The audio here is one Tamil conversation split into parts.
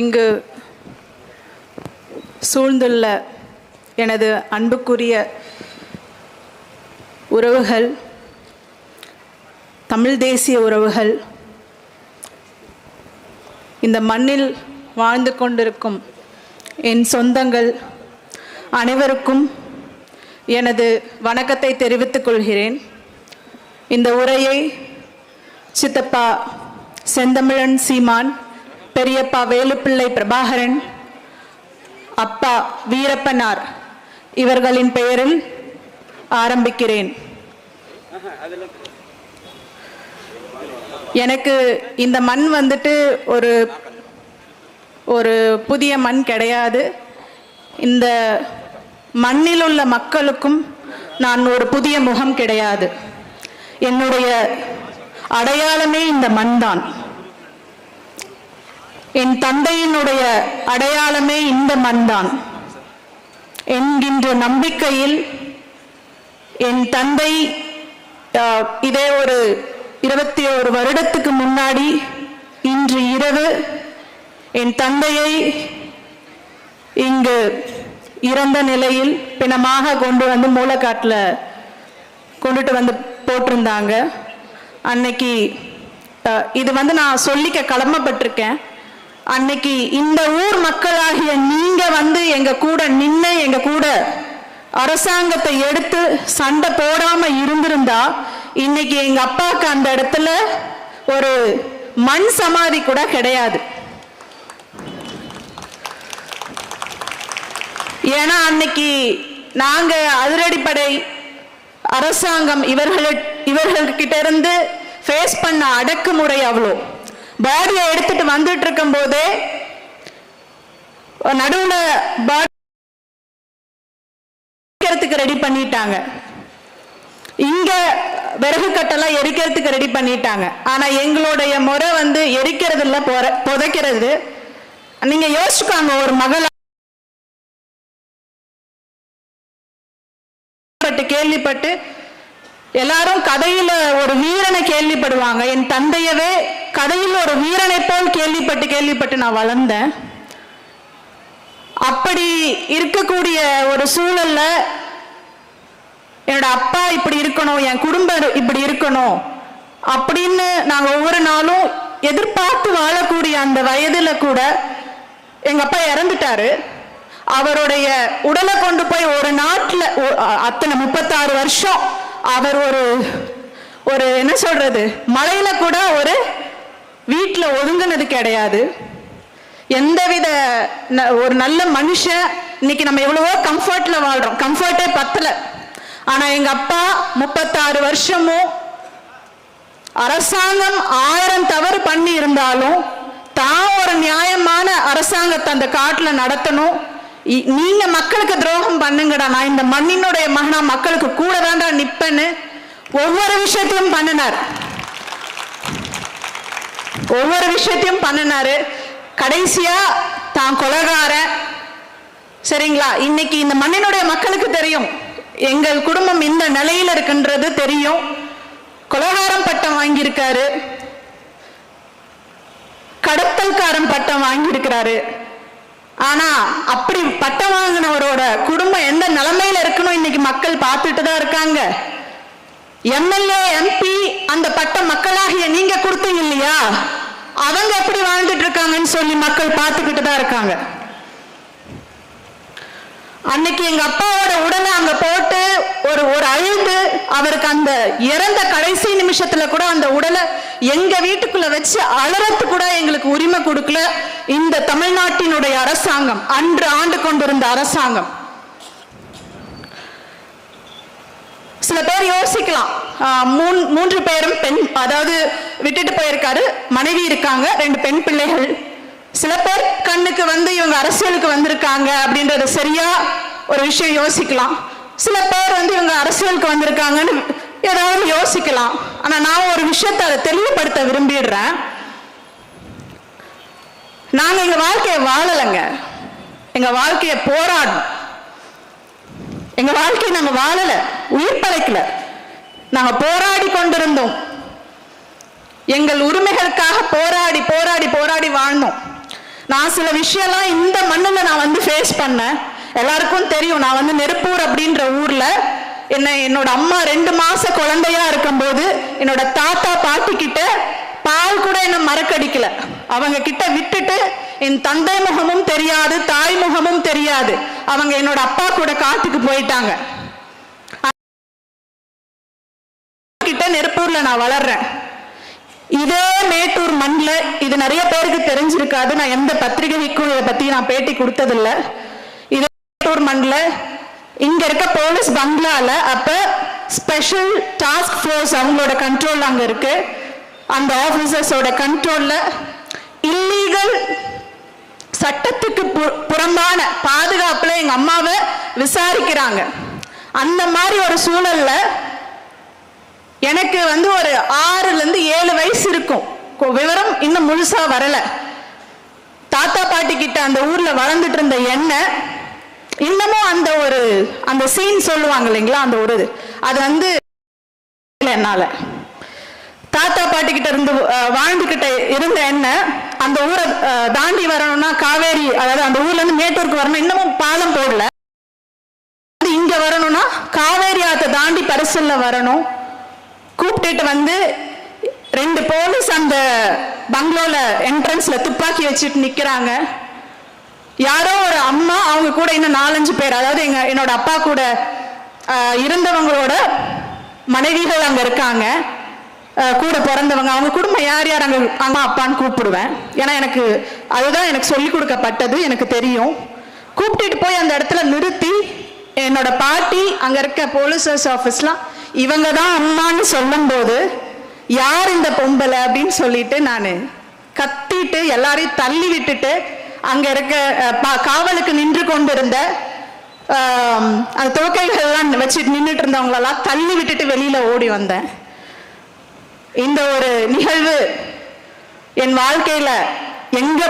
இங்கு சூழ்ந்துள்ள எனது அன்புக்குரிய உறவுகள் தமிழ் தேசிய உறவுகள் இந்த மண்ணில் வாழ்ந்து கொண்டிருக்கும் என் சொந்தங்கள் அனைவருக்கும் எனது வணக்கத்தை தெரிவித்துக் கொள்கிறேன். இந்த உரையை சித்தப்பா செந்தமிழன் சீமான் பெரியப்பா வேலுப்பிள்ளை பிரபாகரன் அப்பா வீரப்பனார் இவர்களின் பெயரில் ஆரம்பிக்கிறேன். எனக்கு இந்த மண் வந்துட்டு ஒரு ஒரு புதிய மண் கிடையாது. இந்த மண்ணில் உள்ள மக்களுக்கும் நான் ஒரு புதிய முகம் கிடையாது. என்னுடைய அடையாளமே இந்த மண்தான். என் தந்தையினுடைய அடையாளமே இந்த மண்தான். என்கின்ற நம்பிக்கையில் என் தந்தை இதே ஒரு இருபத்தி ஒரு வருடத்துக்கு முன்னாடி இன்று இரவு என் தந்தையை இங்கு இறந்த நிலையில் பிணமாக கொண்டு வந்து மூளைக்காட்டில் கொண்டுட்டு வந்து போட்டிருந்தாங்க. அன்னைக்கு இது வந்து நான் சொல்லிக்க கடமைப்பட்டிருக்கேன். அன்னைக்கு இந்த ஊர் மக்களாகிய நீங்க வந்து எங்க கூட நின்று எங்க கூட அரசாங்கத்தை எடுத்து சண்டை போடாம இருந்திருந்தா இன்னைக்கு எங்க அப்பாவுக்கு அந்த இடத்துல ஒரு மண் சமாதி கூட கிடையாது. ஏன்னா அன்னைக்கு நாங்க அதிரடிப்படை அரசாங்கம் இவர்கள் இவர்கள்கிட்ட இருந்து ஃபேஸ் பண்ண அடக்குமுறை அவ்வளோ. பாடியை எடுத்துட்டு வந்துட்டு இருக்கும் போதே நடுவுல பாடி எரிக்கிறதுக்கு ரெடி பண்ணிட்டாங்க. இங்க விறகு கட்டெல்லாம் எரிக்கிறதுக்கு ரெடி பண்ணிட்டாங்க. ஆனா எங்களுடைய முறை வந்து எரிக்கிறது இல்ல பொற- புதைக்கிறது. நீங்க யோசிச்சுக்காங்க ஒரு மகள் கேள்விப்பட்டு எல்லாரும் கதையில ஒரு வீரனை கேள்விப்படுவாங்க. என் தந்தையவே கதையில் ஒரு வீரனை போல் கேள்விப்பட்டு கேள்விப்பட்டு நான் வளர்ந்தேன். அப்படி இருக்கக்கூடிய ஒரு சூழல்ல என்னோட அப்பா இப்படி இருக்கணும் என் குடும்பம் இப்படி இருக்கணும் அப்படின்னு நாங்க ஒவ்வொரு நாளும் எதிர்பார்த்து வாழக்கூடிய அந்த வயதுல கூட எங்க அப்பா இறந்துட்டாரு. அவருடைய உடலை கொண்டு போய் ஒரு நாட்டில் அத்தனை முப்பத்தாறு வருஷம் அவர் ஒரு ஒரு என்ன சொல்றது மலையில கூட ஒரு வீட்டில் ஒதுங்கினது கிடையாது. எந்தவித ந- ஒரு நல்ல மனுஷன் இன்னைக்கு நம்ம எவ்வளவோ கம்ஃபர்ட்ல வாழ்றோம். கம்ஃபர்ட்டே பத்தல. ஆனா எங்க அப்பா முப்பத்தாறு வருஷமும் அரசாங்கம் ஆயிரம் தவறு பண்ணி இருந்தாலும் தான் ஒரு நியாயமான அரசாங்கத்தை அந்த காட்டுல நடத்தணும். நீங்க மக்களுக்கு துரோகம் பண்ணுங்கடா. நான் இந்த மண்ணினுடைய மகனா மக்களுக்கு கூட தான்டா நிப்பேன்னு ஒவ்வொரு விஷயத்தையும் பண்ணினார். ஒவ்வொரு விஷயத்தையும் பண்ணினாரு. கடைசியா தான் கொலகாரன் சரிங்களா? இன்னைக்கு இந்த மண்ணினுடைய மக்களுக்கு தெரியும். எங்கள் குடும்பம் இந்த நிலையில இருக்குன்றது தெரியும். கொலகாரம் பட்டம் வாங்கியிருக்காரு. கடத்தல்காரன் பட்டம் வாங்கியிருக்கிறாரு. ஆனா அப்படி பட்டம் வாங்கினவரோட குடும்பம் எந்த நிலைமையில இருக்கணும் இன்னைக்கு மக்கள் பார்த்துட்டு தான் இருக்காங்க. எம்எல்ஏ எம்பி அந்த பட்டம் மக்களாகிய நீங்க கொடுத்தீங்க இல்லையா? அவங்க எப்படி வாழ்ந்துட்டு இருக்காங்கன்னு சொல்லி மக்கள் பார்த்துக்கிட்டு தான் இருக்காங்க. அன்னைக்கு எங்க அப்பாவோட உடலை அங்க போட்டு ஒரு ஒரு அழுது அவருக்கு அந்த இறந்த கடைசி நிமிஷத்துல கூட அந்த உடலை எங்க வீட்டுக்குள்ள வச்சு அலறத்து கூட எங்களுக்கு உரிமை கொடுக்கல. இந்த தமிழ்நாட்டினுடைய அரசாங்கம் அன்று ஆண்டு கொண்டிருந்த அரசாங்கம். சில பேர் யோசிக்கலாம். மூணு மூன்று பேரும் பெண் அதாவது விட்டுட்டு போயிருக்காரு மனைவி இருக்காங்க ரெண்டு பெண் பிள்ளைகள். சில பேர் கண்ணுக்கு வந்து இவங்க அரசியலுக்கு வந்திருக்காங்க அப்படின்றத சரியா ஒரு விஷயம் யோசிக்கலாம். சில பேர் வந்து இவங்க அரசியலுக்கு வந்திருக்காங்கன்னு ஏதாவது யோசிக்கலாம். ஆனா நான் ஒரு விஷயத்தை அதை தெளிவுபடுத்த விரும்பிடுறேன். நாங்க எங்க வாழ்க்கையை வாழலைங்க. எங்க வாழ்க்கையை போராடணும். எங்க வாழ்க்கை நாங்க வாழல உயிர் பழைக்கல நாங்க போராடி கொண்டிருந்தோம். எங்கள் உரிமைகளுக்காக போராடி போராடி போராடி வாழ்ந்தோம். நான் சில விஷயம்லாம் இந்த மண்ணுல நான் வந்து ஃபேஸ் பண்ணேன். எல்லாருக்கும் தெரியும் நான் வந்து நெருப்பூர் அப்படின்ற ஊர்ல என்ன என்னோட அம்மா ரெண்டு மாச குழந்தையா இருக்கும்போது என்னோட தாத்தா பாட்டி கிட்ட பால் கூட என்ன மறக்கடிக்கல. அவங்க கிட்ட விட்டுட்டு என் தந்தை முகமும் தெரியாது தாய் முகமும் தெரியாது. அவங்க என்னோட அப்பா கூட காட்டுக்கு போயிட்டாங்க. கிட்ட நெருப்பூர்ல நான் வளர்றேன். இதே மேட்டூர் மண்ணில் இது நிறைய பேருக்கு தெரிஞ்சிருக்காது. நான் எந்த பத்திரிகைக்கும் இதை பத்தி நான் பேட்டி கொடுத்ததில்ல. இதே மேட்டூர் மண்ணில் இங்க இருக்க போலீஸ் பங்களால அப்ப ஸ்பெஷல் டாஸ்க் ஃபோர்ஸ் அவங்களோட கண்ட்ரோல் அங்க இருக்கு. அந்த ஆபீசர்ஸோட கண்ட்ரோல்ல இல்லீகல் சட்டத்துக்கு பு- புறம்பான பாதுகாப்புல எங்க அம்மாவை விசாரிக்கிறாங்க. அந்த மாதிரி ஒரு சூழல்ல எனக்கு வந்து ஒரு ஆறுல இருந்து ஏழு வயசு இருக்கும். விவரம் இன்னும் முழுசா வரல. தாத்தா பாட்டி கிட்ட அந்த ஊர்ல வளர்ந்துட்டு இருந்த எண்ணெய் இன்னமும் அந்த ஒரு அந்த சீன் சொல்லுவாங்க இல்லைங்களா அந்த ஒரு அது வந்து என்னால. தாத்தா பாட்டி கிட்ட இருந்து வாழ்ந்துகிட்ட இருந்த என்ன அந்த ஊரை தாண்டி வரணும்னா காவேரி அதாவது அந்த ஊர்ல இருந்து மேட்டூருக்கு வரணும். இன்னமும் பாலம் போடல. இங்க வரணும்னா காவேரி ஆத்தை தாண்டி பரிசல்ல வரணும். கூப்பிட்டுட்டு வந்து ரெண்டு போலீஸ் அந்த பங்களோல என்ட்ரன்ஸ்ல துப்பாக்கி வச்சுட்டு நிக்கிறாங்க. யாரோ ஒரு அம்மா அவங்க கூட இன்னும் நாலஞ்சு பேர் அதாவது எங்க என்னோட அப்பா கூட இருந்தவங்களோட மனைவிகள் அங்க இருக்காங்க. கூட பிறந்தவங்க அவங்க குடும்பம் யார் யார் அங்கே அம்மா அப்பான்னு கூப்பிடுவேன். ஏன்னா எனக்கு அதுதான் எனக்கு சொல்லிக் கொடுக்கப்பட்டது எனக்கு தெரியும். கூப்பிட்டுட்டு போய் அந்த இடத்துல நிறுத்தி என்னோட பாட்டி அங்கே இருக்க போலீசர்ஸ் ஆஃபீஸ்லாம் இவங்க தான் அம்மான்னு சொல்லும்போது யார் இந்த பொம்பளை? அப்படின்னு சொல்லிட்டு நான் கத்திட்டு எல்லாரையும் தள்ளி விட்டுட்டு அங்கே இருக்க பா- காவலுக்கு நின்று கொண்டிருந்த அந்த துவக்கைகள்லாம் வச்சுட்டு நின்றுட்டு இருந்தவங்களெல்லாம் தள்ளி விட்டுட்டு வெளியில் ஓடி வந்தேன். இந்த ஒரு நிகழ்வு என் வாழ்க்கையில எங்க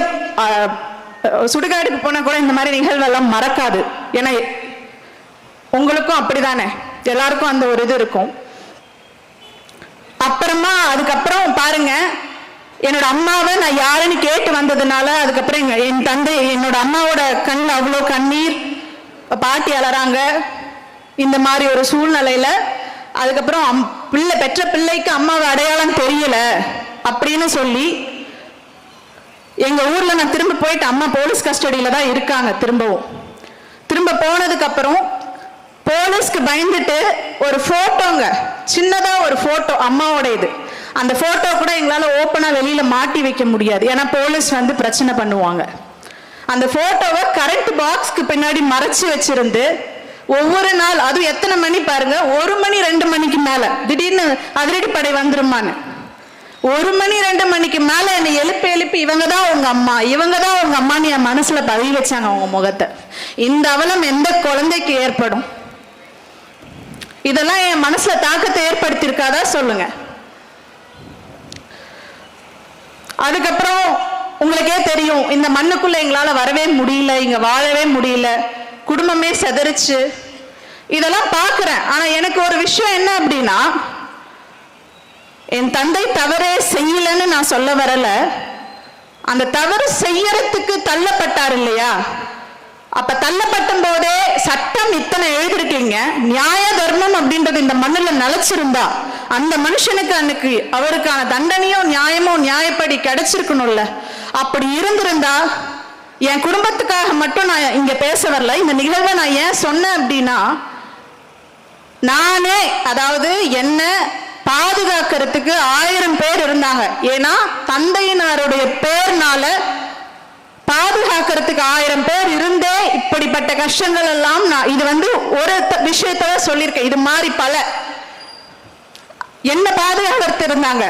சுடுகாடுக்கு சுடுகாட்டுக்கு போனா கூட இந்த மாதிரி நிகழ்வெல்லாம் மறக்காது. ஏன்னா உங்களுக்கும் அப்படிதானே. எல்லாருக்கும் அந்த ஒரு இது இருக்கும். அப்புறமா அதுக்கப்புறம் பாருங்க என்னோட அம்மாவை நான் யாருன்னு கேட்டு வந்ததுனால அதுக்கப்புறம் என் தந்தை என்னோட அம்மாவோட கண் அவ்வளோ கண்ணீர் பாட்டி அலறாங்க. இந்த மாதிரி ஒரு சூழ்நிலையில அதுக்கப்புறம் அம் பிள்ளை பெற்ற பிள்ளைக்கு அம்மாவை அடையாளம் தெரியல அப்படின்னு சொல்லி எங்க ஊர்ல நான் திரும்ப போயிட்டு அம்மா போலீஸ் கஸ்டடியில தான் இருக்காங்க திரும்பவும். திரும்ப போனதுக்கு அப்புறம் போலீஸ்க்கு பயந்துட்டு ஒரு போட்டோங்க சின்னதா ஒரு போட்டோ அம்மாவோட இது அந்த போட்டோ கூட எங்களால ஓப்பனா வெளியில மாட்டி வைக்க முடியாது. ஏன்னா போலீஸ் வந்து பிரச்சனை பண்ணுவாங்க. அந்த போட்டோவை கரண்ட் பாக்ஸ்க்கு பின்னாடி மறைச்சு வச்சிருந்து ஒவ்வொரு நாள் அதுவும் எத்தனை மணி பாருங்க ஒரு மணி ரெண்டு மணிக்கு மேல. திடீர்னு அதிரடிப்படை வந்துருமான்னு. ஒரு மணி ரெண்டு மணிக்கு மேல என்னை எழுப்பி எழுப்பி இவங்க தான் உங்க அம்மா இவங்க தான் உங்க அம்மான்னு என் மனசுல பதவி வச்சாங்க அவங்க முகத்தை. இந்த அவலம் எந்த குழந்தைக்கு ஏற்படும்? இதெல்லாம் என் மனசுல தாக்கத்தை ஏற்படுத்தியிருக்காதா சொல்லுங்க. அதுக்கப்புறம் உங்களுக்கே தெரியும் இந்த மண்ணுக்குள்ள எங்களால வரவே முடியல இங்க வாழவே முடியல. குடும்பமே செதறிச்சு. இதெல்லாம் பார்க்குறேன். ஆனால் எனக்கு ஒரு விஷயம் என்ன அப்படின்னா என் தந்தை தவறே செய்யலன்னு நான் சொல்ல வரல. அந்த தவறு செய்யறதுக்கு தள்ளப்பட்டார் இல்லையா? அப்ப தள்ளப்பட்டும் போதே சட்டம் இத்தனை எழுதிருக்கீங்க. நியாய தர்மம் அப்படின்றது இந்த மண்ணுல நிலைச்சிருந்தா அந்த மனுஷனுக்கு அன்னைக்கு அவருக்கான தண்டனையோ நியாயமோ நியாயப்படி கிடைச்சிருக்கணும்ல. அப்படி இருந்திருந்தா என் குடும்பத்துக்காக மட்டும் நான் இங்கே பேச வரல. இந்த நிகழ்வை நான் ஏன் சொன்னேன் அப்படின்னா நானே அதாவது என்ன பாதுகாக்கிறதுக்கு ஆயிரம் பேர் இருந்தாங்க. ஏன்னா தந்தையினாருடைய பேர்னால பாதுகாக்கிறதுக்கு ஆயிரம் பேர் இருந்தே இப்படிப்பட்ட கஷ்டங்கள் எல்லாம் நான் இது வந்து ஒரு விஷயத்த சொல்லியிருக்கேன். இது மாதிரி பல. என்ன பாதுகாக்கிறது இருந்தாங்க.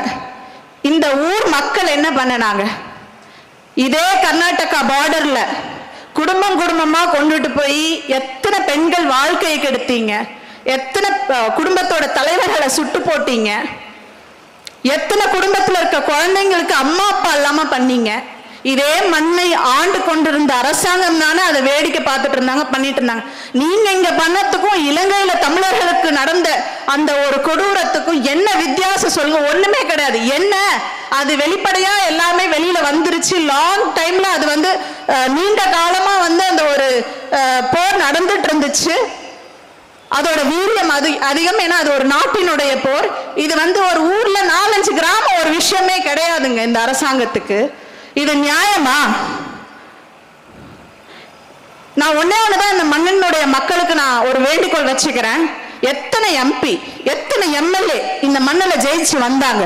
இந்த ஊர் மக்கள் என்ன பண்ணனாங்க? இதே கர்நாடகா பார்டர்ல குடும்பம் குடும்பமா கொண்டுட்டு போய் எத்தனை பெண்கள் வாழ்க்கையை கெடுத்தீங்க? எத்தனை குடும்பத்தோட தலைவர்களை சுட்டு போட்டீங்க? எத்தனை குடும்பத்துல இருக்க குழந்தைங்களுக்கு அம்மா அப்பா இல்லாம பண்ணீங்க? இதே மண்ணை ஆண்டு கொண்டிருந்த அரசாங்கம் தானே அதை வேடிக்கை பார்த்துட்டு இருந்தாங்க பண்ணிட்டு இருந்தாங்க. நீங்க இங்க பண்ணத்துக்கும் இலங்கையில தமிழர்களுக்கு நடந்த அந்த ஒரு கொடூரத்துக்கும் என்ன வித்தியாசம் சொல்லுங்க? ஒண்ணுமே கிடையாது. என்ன? அது வெளிப்படையா எல்லாமே வெளியில வந்துருச்சு. லாங் டைம்ல அது வந்து நீண்ட காலமா வந்து அந்த ஒரு போர் நடந்துட்டு இருந்துச்சு. அதோட வீரியம் அது அதிகம். ஏன்னா அது ஒரு நாட்டினுடைய போர். இது வந்து ஒரு ஊர்ல நாலஞ்சு கிராமம் ஒரு விஷயமே கிடையாதுங்க இந்த அரசாங்கத்துக்கு. இது நியாயமா? நான் ஒன்னே ஒண்ணுதான் இந்த மண்ணினுடைய மக்களுக்கு நான் ஒரு வேண்டுகோள் வச்சுக்கிறேன். எத்தனை எம்பி எத்தனை எம்எல்ஏ இந்த மண்ணில் ஜெயிச்சு வந்தாங்க.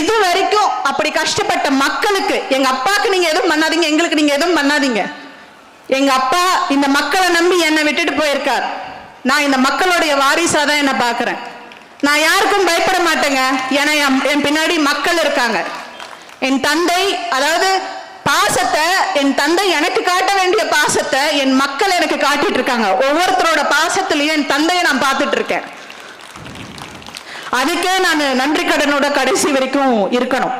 இது வரைக்கும் அப்படி கஷ்டப்பட்ட மக்களுக்கு எங்க அப்பாக்கு நீங்க எதுவும் பண்ணாதீங்க எங்களுக்கு நீங்க எதுவும் பண்ணாதீங்க. எங்க அப்பா இந்த மக்களை நம்பி என்னை விட்டுட்டு போயிருக்கார். நான் இந்த மக்களுடைய வாரிசா தான் என்ன பாக்குறேன் நான் யாருக்கும் பயப்பட மாட்டேங்க. ஏன்னா என் பின்னாடி மக்கள் இருக்காங்க. என் தந்தை அதாவது பாசத்தை என் தந்தை எனக்கு காட்ட வேண்டிய பாசத்தை என் மக்கள் எனக்கு காட்டிட்டு இருக்காங்க. ஒவ்வொருத்தரோட பாசத்திலையும் என் தந்தையை நான் பார்த்துட்டு இருக்கேன். அதுக்கே நான் நன்றி கடனோட கடைசி வரைக்கும் இருக்கணும்.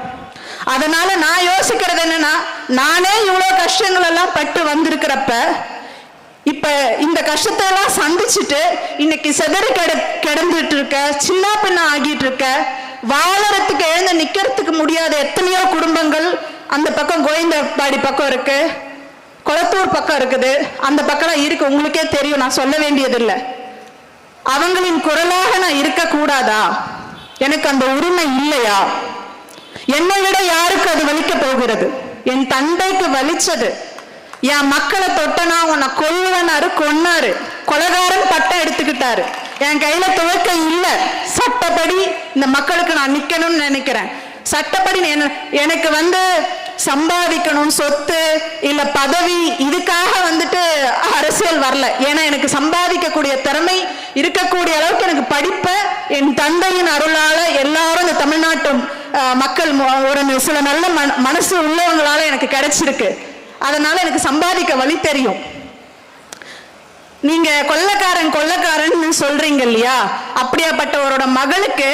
அதனால நான் யோசிக்கிறது என்னன்னா நானே இவ்வளோ கஷ்டங்கள் எல்லாம் பட்டு வந்திருக்கிறப்ப இப்ப இந்த கஷ்டத்தை எல்லாம் சந்திச்சுட்டு இன்னைக்கு செதறி கிட கிடந்துட்டு இருக்க சின்ன பின்ன ஆகிட்டு இருக்க வாழ எழுந்து நிக்கிறதுக்கு முடியாத எத்தனையோ குடும்பங்கள் அந்த பக்கம் கோவிந்தபாடி பக்கம் இருக்கு. கொளத்தூர் பக்கம் இருக்குது. அந்த பக்கம் இருக்கு. உங்களுக்கே தெரியும். நான் சொல்ல வேண்டியதில்லை. அவங்களின் குரலாக நான் இருக்கக்கூடாதா? எனக்கு அந்த உரிமை இல்லையா? என்னை விட யாருக்கு அது வலிக்க போகிறது? என் தந்தைக்கு வலிச்சது. என் மக்களை தொட்டனா உன்னை கொல்லுவனாரு கொன்னாரு. கொலகாரன் பட்டம் எடுத்துக்கிட்டாரு. என் கையில துவக்க இல்ல. சட்டப்படி இந்த மக்களுக்கு நான் நிக்கணும்னு நினைக்கிறேன். சட்டப்படி எனக்கு வந்து சம்பாதிக்கணும் சொத்து இல்ல பதவி இதுக்காக வந்துட்டு அரசியல் வரல. ஏன்னா எனக்கு சம்பாதிக்கக்கூடிய திறமை இருக்கக்கூடிய அளவுக்கு எனக்கு படிப்பை என் தந்தையின் அருளால எல்லாரும் இந்த தமிழ்நாட்டு மக்கள் ஒரு சில நல்ல மன- மனசு உள்ளவங்களால எனக்கு கிடைச்சிருக்கு. அதனால எனக்கு சம்பாதிக்க வழி தெரியும். நீங்க கொள்ளக்காரன் கொள்ளக்காரன் சொல்றீங்க இல்லையா? அப்படியாப்பட்டவரோட மகளுக்கு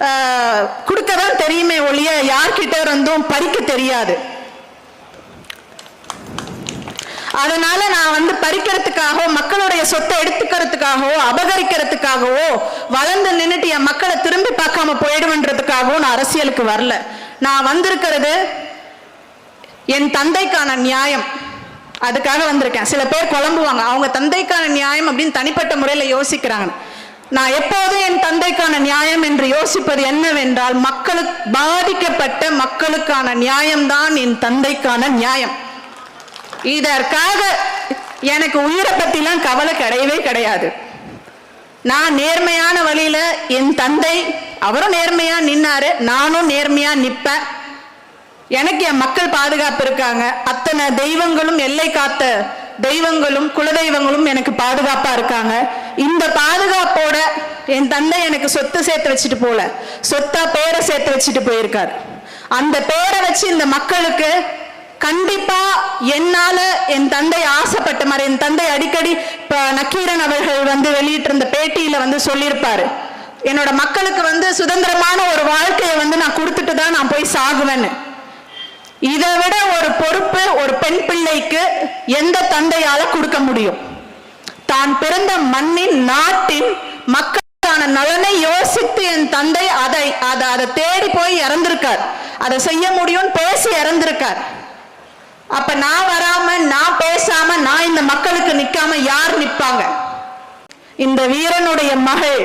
ஆஹ், கொடுக்கதான் தெரியுமே ஒழிய யார்கிட்ட இருந்தும் பறிக்க தெரியாது. அதனால நான் வந்து பறிக்கிறதுக்காகவோ மக்களுடைய சொத்தை எடுத்துக்கிறதுக்காகவோ அபகரிக்கிறதுக்காகவோ வளர்ந்து நின்னுட்டு என் மக்களை திரும்பி பார்க்காம போயிடுவேன்றதுக்காகவோ நான் அரசியலுக்கு வரல. நான் வந்திருக்கிறது என் தந்தைக்கான நியாயம். அதுக்காக வந்திருக்கேன். சில பேர் குழம்புவாங்க. அவங்க தந்தைக்கான நியாயம் அப்படின்னு தனிப்பட்ட முறையில் யோசிக்கிறாங்க. நான் எப்போதும் என் தந்தைக்கான நியாயம் என்று யோசிப்பது என்னவென்றால் மக்களுக்கு பாதிக்கப்பட்ட மக்களுக்கான நியாயம்தான் என் தந்தைக்கான நியாயம். இதற்காக எனக்கு உயிரை பற்றிலாம் கவலை கிடையவே கிடையாது. நான் நேர்மையான வழியில என் தந்தை அவரும் நேர்மையா நின்னாரு நானும் நேர்மையா நிற்பேன் எனக்கு என் மக்கள் பாதுகாப்பு இருக்காங்க. அத்தனை தெய்வங்களும் எல்லை காத்த தெய்வங்களும் குலதெய்வங்களும் எனக்கு பாதுகாப்பா இருக்காங்க. இந்த பாதுகாப்போட என் தந்தை எனக்கு சொத்து சேர்த்து வச்சுட்டு போல. சொத்தா பேரை சேர்த்து வச்சுட்டு போயிருக்காரு. அந்த பேரை வச்சு இந்த மக்களுக்கு கண்டிப்பா என்னால என் தந்தை ஆசைப்பட்ட மாதிரி என் தந்தை அடிக்கடி இப்ப நக்கீரன் அவர்கள் வந்து வெளியிட்டிருந்த பேட்டியில வந்து சொல்லியிருப்பாரு. என்னோட மக்களுக்கு வந்து சுதந்திரமான ஒரு வாழ்க்கையை வந்து நான் கொடுத்துட்டு தான் நான் போய் சாகுவேன்னு. இதை விட ஒரு பொறுப்பு ஒரு பெண் பிள்ளைக்கு எந்த தந்தையால கொடுக்க முடியும்? தான் பிறந்த மண்ணின் நாட்டின் மக்களுக்கான நலனை யோசித்து என் தந்தை அதை அதை அதை தேடி போய் இறந்திருக்கார். அதை செய்ய முடியும்னு பேசி இறந்திருக்கார். அப்ப நான் வராம நான் பேசாம நான் இந்த மக்களுக்கு நிக்காம யார் நிப்பாங்க இந்த வீரனுடைய மகள்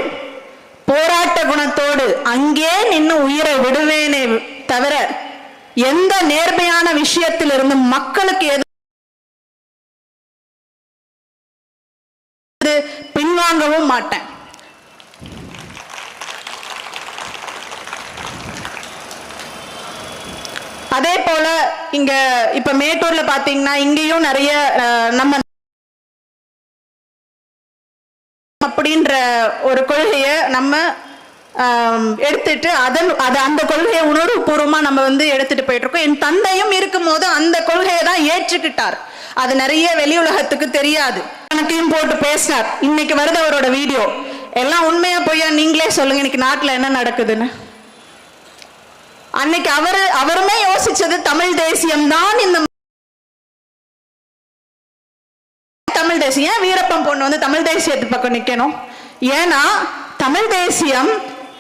போராட்ட குணத்தோடு அங்கே நின்னு உயிரை விடுவேனே தவிர எந்த நேர்மையான விஷயத்திலிருந்து மக்களுக்கு எது பின்வாங்கவும் மாட்டேன். அதே போல இங்க இப்ப மேட்டூர்ல பாத்தீங்கன்னா இங்கேயும் நிறைய அஹ், நம்ம அப்படின்ற ஒரு கொள்கையை நம்ம எடுத்துட்டு அதன் அது அந்த கொள்கையை உணர்வுபூர்வமா நம்ம வந்து எடுத்துட்டு போயிட்டு இருக்கோம் என் தந்தையும் இருக்கும்போது அந்த கொள்கையை தான் ஏற்றுக்கிட்டார். அது நிறைய வெளி உலகத்துக்கு தெரியாது. கணக்கையும் போட்டு பேசினார். இன்னைக்கு வருது அவரோட வீடியோ. எல்லாம் உண்மையா பொய்யா நீங்களே சொல்லுங்க இன்னைக்கு நாட்டில் என்ன நடக்குதுன்னு. அன்னைக்கு அவரு அவருமே யோசிச்சது தமிழ் தேசியம் தான் இந்த தமிழ் தேசியம். ஏன் வீரப்பன் பொண்ணு வந்து தமிழ் தேசியத்து பக்கம் நிற்கணும் ஏன்னா தமிழ் தேசியம்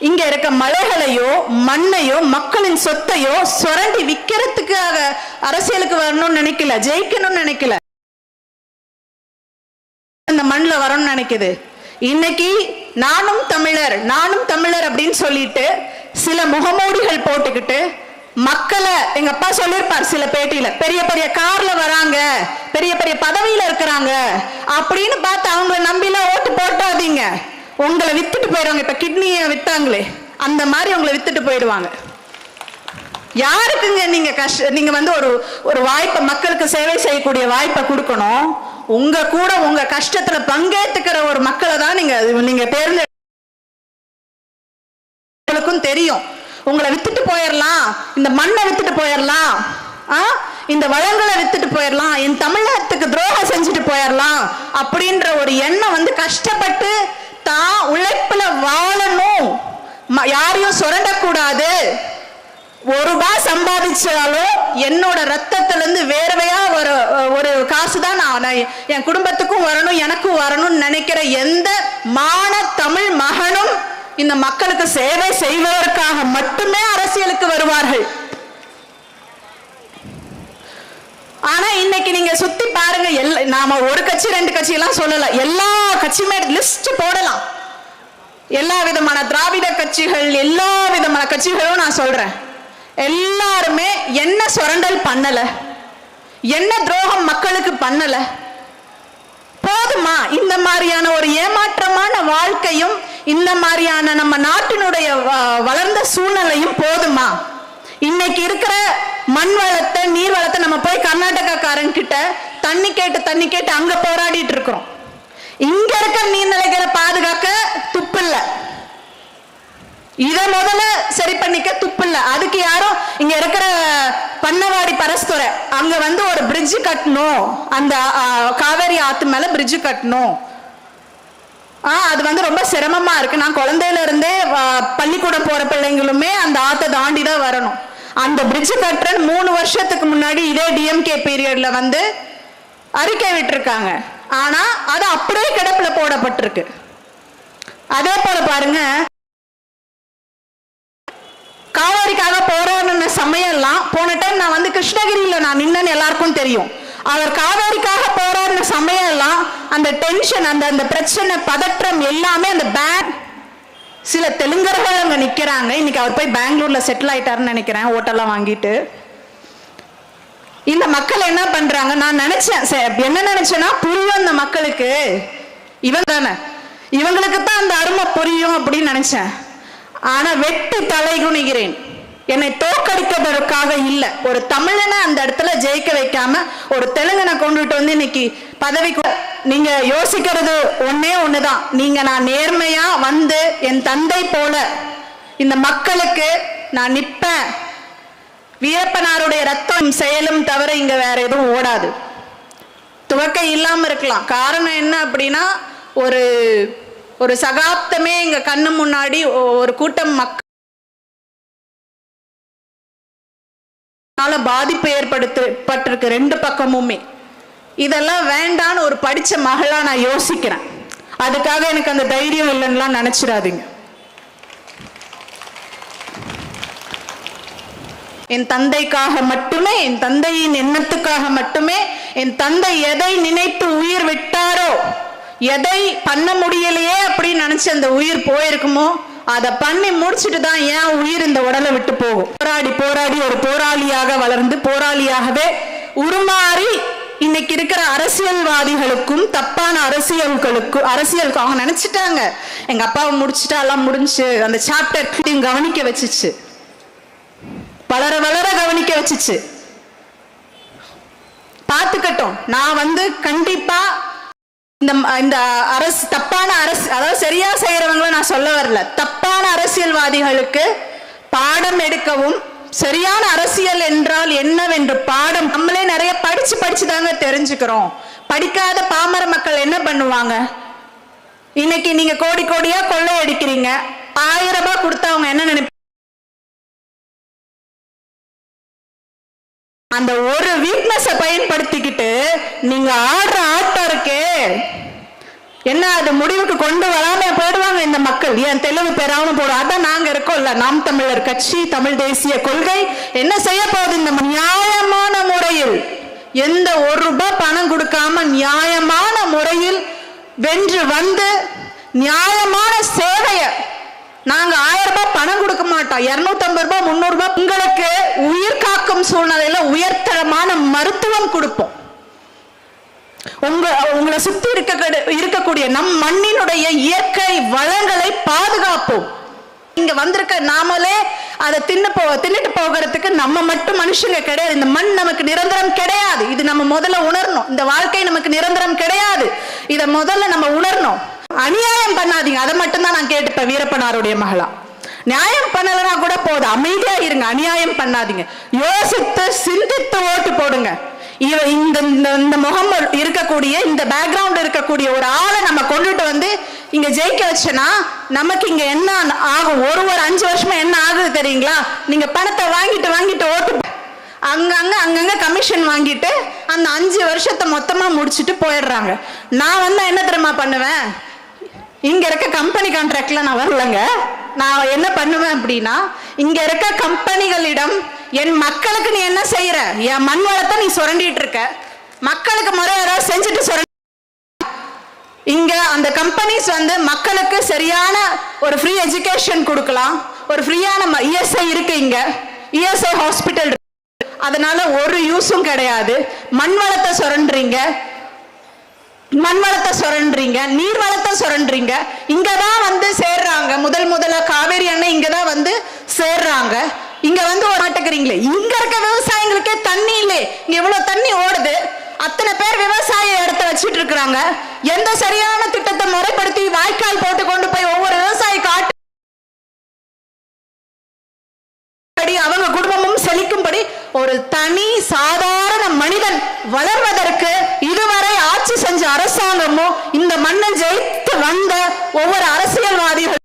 இங்க இருக்க மலைகளையோ மண்ணையோ மக்களின் சொத்தையோ சுரண்டி விக்கிறதுக்காக அரசியலுக்கு வரணும்னு நினைக்கல ஜெயிக்கணும்னு நினைக்கல. இந்த மண்ணில் வரணும்னு நினைக்குது. இன்னைக்கு நானும் தமிழர் நானும் தமிழர் அப்படின்னு சொல்லிட்டு சில முகமூடிகள் போட்டுக்கிட்டு மக்களை எங்க அப்பா சொல்லியிருப்பார் சில பேட்டியில பெரிய பெரிய கார்ல வராங்க பெரிய பெரிய பதவியில இருக்கிறாங்க அப்படின்னு பார்த்து அவங்கள நம்பிலாம் ஓட்டு போட்டாதீங்க. உங்களை வித்துட்டு போயிடுவாங்க. இப்ப கிட்னியை வித்தாங்களே அந்த மாதிரி உங்களை வித்துட்டு போயிடுவாங்க. யாருக்குங்க நீங்க கஷ்ட நீங்க வந்து ஒரு ஒரு வாய்ப்பை மக்களுக்கு சேவை செய்யக்கூடிய வாய்ப்பை கொடுக்கணும். உங்க கூட உங்க கஷ்டத்துல பங்கேற்றுக்கிற ஒரு மக்களை தான் நீங்க நீங்க தேர்ந்தெடுக்கும் தெரியும். உங்களை வித்துட்டு போயிடலாம் இந்த மண்ணை வித்துட்டு போயிடலாம் ஆ? இந்த வளங்களை வித்துட்டு போயிடலாம் என் தமிழகத்துக்கு துரோகம் செஞ்சுட்டு போயிடலாம் அப்படின்ற ஒரு எண்ணம் வந்து கஷ்டப்பட்டு தான் உழைப்புல வாழணும். ம- யாரையும் சுரண்டக்கூடாது. ஒரு ரூபாய் சம்பாதிச்சாலும் என்னோட ரத்தத்துல இருந்து வேறவையா ஒரு ஒரு காசு தான் நான் என் குடும்பத்துக்கும் வரணும் எனக்கும் வரணும்னு நினைக்கிற எந்த மான தமிழ் மகனும் இந்த மக்களுக்கு சேவை செய்வதற்காக மட்டுமே அரசியலுக்கு வருவார்கள். ஆனா இன்னைக்கு நீங்க சுத்தி பாருங்க எல்லா நாம ஒரு கட்சி ரெண்டு கட்சி எல்லாம் சொல்லல. எல்லா கட்சியுமே லிஸ்ட் போடலாம். எல்லா விதமான திராவிட கட்சிகள் எல்லா விதமான கட்சிகளும் நான் சொல்றேன். எல்லாருமே என்ன சுரண்டல் பண்ணல? என்ன துரோகம் மக்களுக்கு பண்ணல? போதுமா? இந்த மாதிரியான ஒரு ஏமாற்றமான வாழ்க்கையும் இந்த மாதிரியான நம்ம நாட்டினுடைய வ- வளர்ந்த சூழ்நிலையும் போதுமா? இன்னைக்கு இருக்கிற மண் வளத்தை நீர் வளத்தை நம்ம போய் கர்நாடகாக்காரன் கிட்ட தண்ணி கேட்டு தண்ணி கேட்டு அங்க போராடிட்டு இருக்கிறோம். இங்க இருக்கிற நீர்நிலைகளை பாதுகாக்க துப்பில்ல இத முதல்ல சரி பண்ணிக்க துப்பில்ல அதுக்கு யாரும் இங்க இருக்கிற பண்ணவாடி பரஸ்துறை அங்க வந்து ஒரு பிரிட்ஜ் கட்டணும். அந்த காவேரி ஆத்து மேல பிரிட்ஜ் கட்டணும். ஆ அது வந்து ரொம்ப சிரமமா இருக்கு. நான் குழந்தையில இருந்தே பள்ளிக்கூடம் போற பிள்ளைங்களுமே அந்த ஆத்தை தாண்டி தான் வரணும். அந்த பிரிட்ஜ் கட்டுறேன்னு மூணு வருஷத்துக்கு முன்னாடி இதே டிஎம்கே பீரியட்ல வந்து அறிக்கை விட்டுருக்காங்க. ஆனா அது அப்படியே கிடப்புல போடப்பட்டிருக்கு. அதே போல பாருங்க காவேரிக்காக போராடின சமயம்லாம் போன டைம் நான் வந்து கிருஷ்ணகிரியில நான் நின்னேன்னு எல்லாருக்கும் தெரியும். அவர் காவேரிக்காக போராடின சமயம்லாம் அந்த டென்ஷன் அந்த அந்த பிரச்சனை பதற்றம் எல்லாமே அந்த பேங்க் சில தெலுங்கர்கள் அங்க நிக்கிறாங்க. இன்னைக்கு அவர் போய் பெங்களூர்ல செட்டில் ஆயிட்டாருன்னு நினைக்கிறேன் ஹோட்டல்லாம் வாங்கிட்டு. இந்த மக்கள் என்ன பண்றாங்க? நான் நினைச்சேன் என்ன நினைச்சேன்னா புரியும் இந்த மக்களுக்கு. இவன் தானே. இவங்களுக்கு தான் அந்த அருமை புரியும் அப்படின்னு நினைச்சேன். ஆனா வெட்டு தலை குணிகிறேன் என்னை தோக்கடிப்பதற்காக இல்லை. ஒரு தமிழனை அந்த இடத்துல ஜெயிக்க வைக்காம ஒரு தெலுங்கனை கொண்டுட்டு வந்து இன்னைக்கு பதவிக்கு நீங்க யோசிக்கிறது ஒன்னே ஒண்ணுதான். நீங்க நான் நேர்மையா வந்து என் தந்தை போல இந்த மக்களுக்கு நான் நிற்பேன். வீரப்பனாருடைய ரத்தம் செயலும் தவிர இங்க வேற எதுவும் ஓடாது. துவக்க இல்லாம இருக்கலாம். காரணம் என்ன அப்படின்னா ஒரு ஒரு சகாப்தமே எங்க கண்ணு முன்னாடி ஒ- ஒரு கூட்டம் மக்கள் பாதிப்பு ஏற்படுத்தப்பட்டிருக்கு ரெண்டு பக்கமுமே. இதெல்லாம் வேண்டான்னு ஒரு படிச்ச மகளா நான் யோசிக்கிறேன். அதுக்காக எனக்கு அந்த தைரியம் இல்லைன்னுலாம் நினச்சிடாதீங்க. என் தந்தைக்காக மட்டுமே என் தந்தையின் எண்ணத்துக்காக மட்டுமே என் தந்தை எதை நினைத்து உயிர் விட்டாரோ எதை பண்ண முடியலையே அப்படின்னு நினைச்சு அந்த உயிர் போயிருக்குமோ அதை பண்ணி முடிச்சிட்டு தான் ஏன் உயிர் இந்த உடலை விட்டு போகும்? போராடி போராடி ஒரு போராளியாக வளர்ந்து போராளியாகவே உருமாறி இன்னைக்கு இருக்கிற அரசியல்வாதிகளுக்கும் தப்பான அரசியல்களுக்கு அரசியலுக்கு அவங்க நினைச்சிட்டாங்க. எங்க அப்பாவை முடிச்சிட்டா எல்லாம் முடிஞ்சு அந்த சாப்டர் கவனிக்க வச்சுச்சு. வளர வளர கவனிக்க வச்சுச்சு. பார்த்துக்கட்டும். நான் வந்து கண்டிப்பா இந்த இந்த அரசு தப்பான அரசு அதாவது சரியா செய்யறவங்கள நான் சொல்ல வரல. தப்பான அரசியல்வாதிகளுக்கு பாடம் எடுக்கவும் சரியான அரசியல் என்றால் என்னவென்று பாடம். நம்மளே நிறைய படிச்சு படிச்சு தாங்க தெரிஞ்சுக்கிறோம். படிக்காத பாமர மக்கள் என்ன பண்ணுவாங்க? இன்னைக்கு நீங்க கோடி கோடியா கொள்ளை அடிக்கிறீங்க. ஆயிரம் ரூபாய் கொடுத்தா அவங்க என்ன நினைப்பாங்க அந்த ஒரு வீக்னஸ பயன்படுத்திக்கிட்டு நீங்க ஆடுற ஆட்டம் இருக்கே. என்ன அது முடிவுக்கு கொண்டு வராம போயிடுவாங்க இந்த மக்கள்? ஏன் தெளிவு பெறாமல் போடும் அதான் நாங்க இருக்கோம்ல நாம் தமிழர் கட்சி தமிழ் தேசிய கொள்கை. என்ன செய்ய போகுது இந்த நியாயமான முறையில்? எந்த ஒரு ரூபாய் பணம் கொடுக்காம நியாயமான முறையில் வென்று வந்து நியாயமான சேவையை நாங்க ஆயிரம் ரூபாய் பணம் கொடுக்க மாட்டோம். இருநூத்தி ஐம்பது ரூபாய் முந்நூறு ரூபாய் உங்களுக்கு உயிர் காக்கும் சூழ்நிலையில உயர்தரமான மருத்துவம் கொடுப்போம். உங்க உங்களை சுத்தி இருக்க இருக்கக்கூடிய நம் மண்ணினுடைய இயற்கை வளங்களை பாதுகாப்போம். இங்க வந்திருக்க நாமளே அதை தின்னு போ தின்னுட்டு போகிறதுக்கு நம்ம மட்டும் மனுஷங்க கிடையாது. இந்த மண் நமக்கு நிரந்தரம் கிடையாது. இது நம்ம முதல்ல உணரணும். இந்த வாழ்க்கை நமக்கு நிரந்தரம் கிடையாது. இதை முதல்ல நம்ம உணரணும். அநியாயம் பண்ணாதீங்க. அதை மட்டும்தான் நான் கேட்டுப்பேன் வீரப்பனாருடைய மகளா. நியாயம் பண்ணலன்னா கூட போதும். அமைதியா இருங்க. அநியாயம் பண்ணாதீங்க. யோசித்து சிந்தித்து ஓட்டு போடுங்க. இந்த இந்த- இந்த முகம் இருக்கக்கூடிய இந்த பேக்ரவுண்ட் இருக்கக்கூடிய ஒரு ஆளை நம்ம கொண்டுட்டு வந்து இங்க ஜெயிக்க வச்சனா நமக்கு இங்க என்ன ஆகும்? ஒரு ஒரு அஞ்சு வருஷமா என்ன ஆகுது தெரியுங்களா? நீங்க பணத்தை வாங்கிட்டு வாங்கிட்டு ஓட்டு அங்கங்க அங்கங்க கமிஷன் வாங்கிட்டு அந்த அஞ்சு வருஷத்தை மொத்தமா முடிச்சுட்டு போயிடுறாங்க. நான் வந்து என்ன தெரியுமா பண்ணுவேன்? இங்க இருக்க கம்பெனி கான்ட்ராக்ட்ல நான் வரலங்க. நான் என்ன பண்ணுவேன் அப்படின்னா இங்க இருக்க கம்பெனிகளிடம் என் மக்களுக்கு நீ என்ன செய்யற? என் மண் வளத்தை நீ சுரண்டிட்டு இருக்க. மக்களுக்கு முறை ஏதாவது செஞ்சுட்டு சுரண்டி இங்க அந்த கம்பெனிஸ் வந்து மக்களுக்கு சரியான ஒரு ஃப்ரீ எஜுகேஷன் கொடுக்கலாம். ஒரு ஃப்ரீயான இஎஸ்ஐ இருக்கு இங்க. இஎஸ்ஐ ஹாஸ்பிட்டல் அதனால ஒரு யூஸும் கிடையாது. மண் வளத்தை சுரண்டுறீங்க. மண் வளத்தை சுரண்டுறீங்க. நீர் வளத்தை சுரண்டுறீங்க. இங்கதான் வந்து சேர்றாங்க. முதல் முதல்ல காவேரி அண்ணன் இங்கதான் வந்து சேர்றாங்க இங்க வந்து இங்க இருக்க விவசாயிகளுக்கே தண்ணி இல்லை. இங்க எவ்வளவு தண்ணி ஓடுது. அத்தனை பேர் விவசாய இடத்த வச்சுட்டு இருக்கிறாங்க. எந்த சரியான திட்டத்தை முறைப்படுத்தி வாய்க்கால் போட்டு கொண்டு போய் ஒவ்வொரு விவசாயி காட்டு அவங்க குடும்பமும் செழிக்கும்படி ஒரு தனி சாதாரண மனிதன் வளர்வதற்கு இதுவரை ஆட்சி செஞ்ச அரசாங்கமும் இந்த மண்ணை ஜெயித்து வந்த ஒவ்வொரு அரசியல்வாதிகள்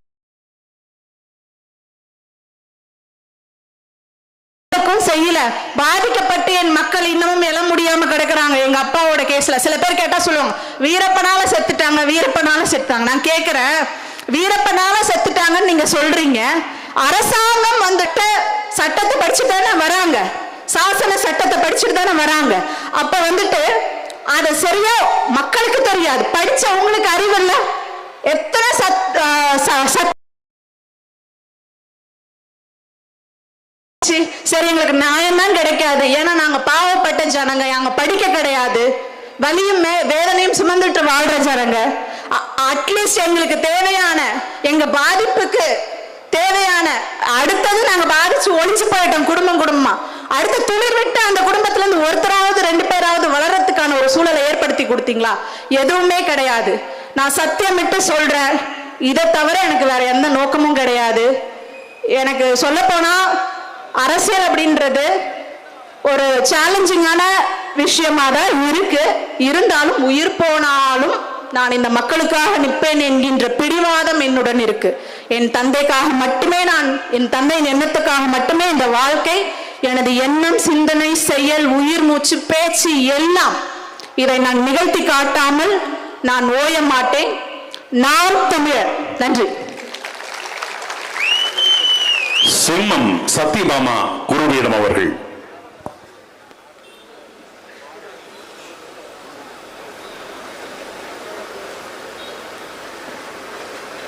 செய்யல பாதிக்கப்பட்டு என் மக்கள் இன்னமும் எழ முடியாம கிடக்குறாங்க. எங்க அப்பாவோட கேஸ்ல சில பேர் கேட்டா சொல்லுவாங்க வீரப்பனால செத்துட்டாங்க வீரப்பனால செத்துட்டாங்க. நான் கேக்குறேன் வீரப்பனால செத்துட்டாங்கன்னு நீங்க சொல்றீங்க. அரசாங்கம் வந்துட்டு சட்டத்தை படிச்சுட்டு தானே வராங்க. சாசன சட்டத்தை படிச்சுட்டு தானே வராங்க. அப்ப வந்துட்டு அத சரியா மக்களுக்கு தெரியாது. படிச்சவங்களுக்கு அறிவு இல்லை. எத்தனை சத் சரி எங்களுக்கு நியாயம் தான் கிடைக்காது. ஏன்னா நாங்க பாவப்பட்ட ஜனங்க. நாங்க படிக்க கிடையாது. வலியும் மே- வேதனையும் சுமந்துட்டு வாழ்ற ஜனங்க. அட்லீஸ்ட் எங்களுக்கு தேவையான எங்க பாதிப்புக்கு தேவையான அடுத்தது நாங்க பாதிச்சு ஒழிச்சு போயிட்டோம் குடும்பம் குடும்பமா. அடுத்த துளிர் விட்டு அந்த குடும்பத்துல இருந்து ஒருத்தராவது ரெண்டு பேராவது வளர்றதுக்கான ஒரு சூழலை ஏற்படுத்தி கொடுத்தீங்களா? எதுவுமே கிடையாது. நான் சத்தியமிட்டு சொல்றேன். இதை தவிர எனக்கு வேற எந்த நோக்கமும் கிடையாது. எனக்கு சொல்ல போனா அரசியல் அப்படின்றது ஒரு சேலஞ்சிங்கான விஷயமா தான் இருக்கு. இருந்தாலும் உயிர் போனாலும் நான் இந்த மக்களுக்காக நிற்பேன் என்கின்ற பிடிவாதம் என்னுடன் இருக்கு. என் தந்தைக்காக மட்டுமே நான் என் தந்தையின் எண்ணத்துக்காக மட்டுமே இந்த வாழ்க்கை எனது எண்ணம் சிந்தனை செயல் உயிர் மூச்சு பேச்சு எல்லாம் இதை நான் நிகழ்த்தி காட்டாமல் நான் ஓய மாட்டேன். நான் தமிழர். நன்றி. சிம்மம் சத்யபாமா குருவிடம் அவர்கள்.